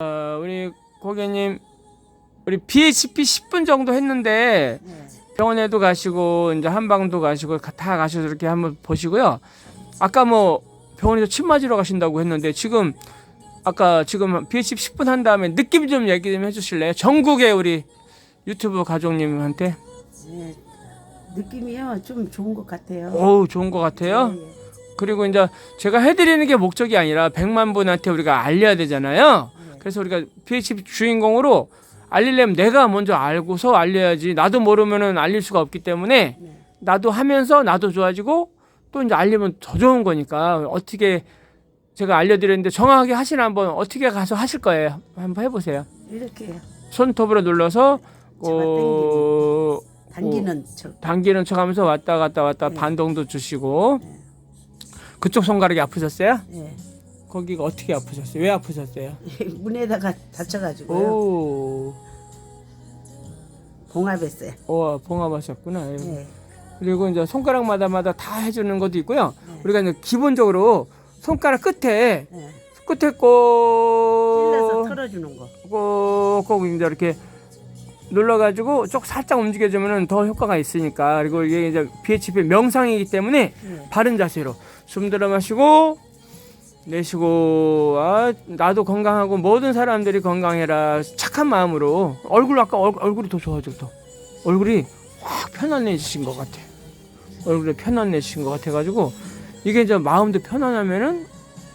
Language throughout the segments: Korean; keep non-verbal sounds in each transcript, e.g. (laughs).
어, 우리 고객님 우리 BHP 10분 정도 했는데 네. 병원에도 가시고 이제 한방도 가시고 가- 다 가셔서 이렇게 한번 보시고요. 아까 뭐 병원에서 침 맞으러 가신다고 했는데 지금 아까 지금 BHP 10분 한 다음에 느낌 좀 얘기 좀 해주실래요? 전국의 우리 유튜브 가족님한테 네. 느낌이요 좀 좋은 것 같아요. 어우 좋은 것 같아요. 예, 예. 그리고 이제 제가 해드리는 게 목적이 아니라 100만 분한테 우리가 알려야 되잖아요. 네. 그래서 우리가 PHP 주인공으로 알리려면 내가 먼저 알고서 알려야지. 나도 모르면은 알릴 수가 없기 때문에 네. 나도 하면서 나도 좋아지고 또 이제 알리면 더 좋은 거니까 어떻게 제가 알려드렸는데 정확하게 하시나 한번 어떻게 가서 하실 거예요. 한번 해보세요. 이렇게요. 손톱으로 눌러서 어, 당기는 저 당기는 척하면서 왔다 갔다 왔다 네. 반동도 주시고 그쪽 손가락이 아프셨어요? 예. 거기가 어떻게 아프셨어요? 왜 아프셨어요? (laughs) 문에다가 다쳐가지고요. 오, 봉합했어요. 와 봉합하셨구나. 예. 그리고 이제 손가락마다마다 다 해주는 것도 있고요. 네. 우리가 이제 기본적으로 손가락 끝에 예. 끝에 찔러서 꼭, 털어주는 거. 꼭, 꼭 이제 이렇게 눌러가지고 쪽 살짝 움직여주면 더 효과가 있으니까. 그리고 이게 이제 BHP 명상이기 때문에 예. 바른 자세로 숨 들어 마시고 내쉬고 아 나도 건강하고 모든 사람들이 건강해라. 착한 마음으로 얼굴 아까 얼, 얼굴이 더 좋아져 더. 얼굴이 확 편안해지신 것 같아. 얼굴이 편안해지신 것 같아가지고 이게 이제 마음도 편안하면은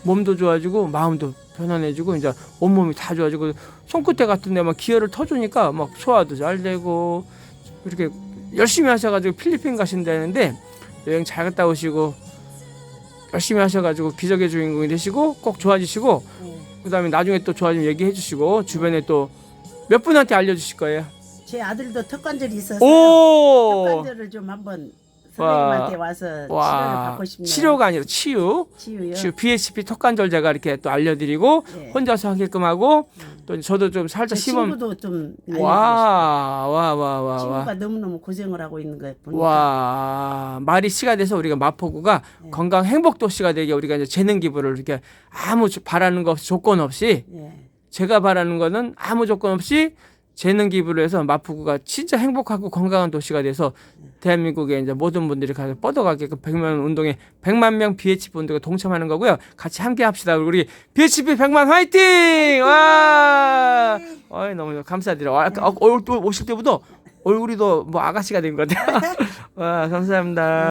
몸도 좋아지고 마음도 편안해지고 이제 온몸이 다 좋아지고 손끝에 같은 데막 기혈을 터주니까 막 소화도 잘 되고 이렇게 열심히 하셔가지고 필리핀 가신다는데 여행 잘 갔다 오시고 열심히 하셔가지고 기적의 주인공이 되시고 꼭 좋아지시고 예. 그다음에 나중에 또 좋아지면 얘기해 주시고 주변에 또 몇 분한테 알려주실 거예요. 제 아들도 턱관절이 있어서 오, 턱관절을 좀 한번 선생님한테 와서 치료를 와 받고 싶네요. 치료가 아니라 치유. 치유요. 치유 BHP 턱관절 제가 이렇게 또 알려드리고 예. 혼자서 하게끔 하고 또 저도 좀 제 살짝 시범 친구도 좀 알려주고 싶어요. 와와 와 와 와 친구가 너무너무 고생을 하고 있는 거 보니까 와 말이 씨가 돼서 우리가 마포구가 네. 건강 행복 도시가 되게 우리가 이제 재능 기부를 이렇게 아무 조- 바라는 거 없이 조건 없이 예. 제가 바라는 거는 아무 조건 없이 재능 기부를 해서 마포구가 진짜 행복하고 건강한 도시가 돼서 대한민국에 이제 모든 분들이 가서 뻗어가게끔 100만 운동에 100만 명 BHP 분들과 동참하는 거고요. 같이 함께 합시다. 우리 BHP 100만 화이팅! 와! 어이 너무 감사드려요. 아, 또 오실 때보다 얼굴이 더 뭐 아가씨가 된 것 같아요. (laughs) 와, 감사합니다.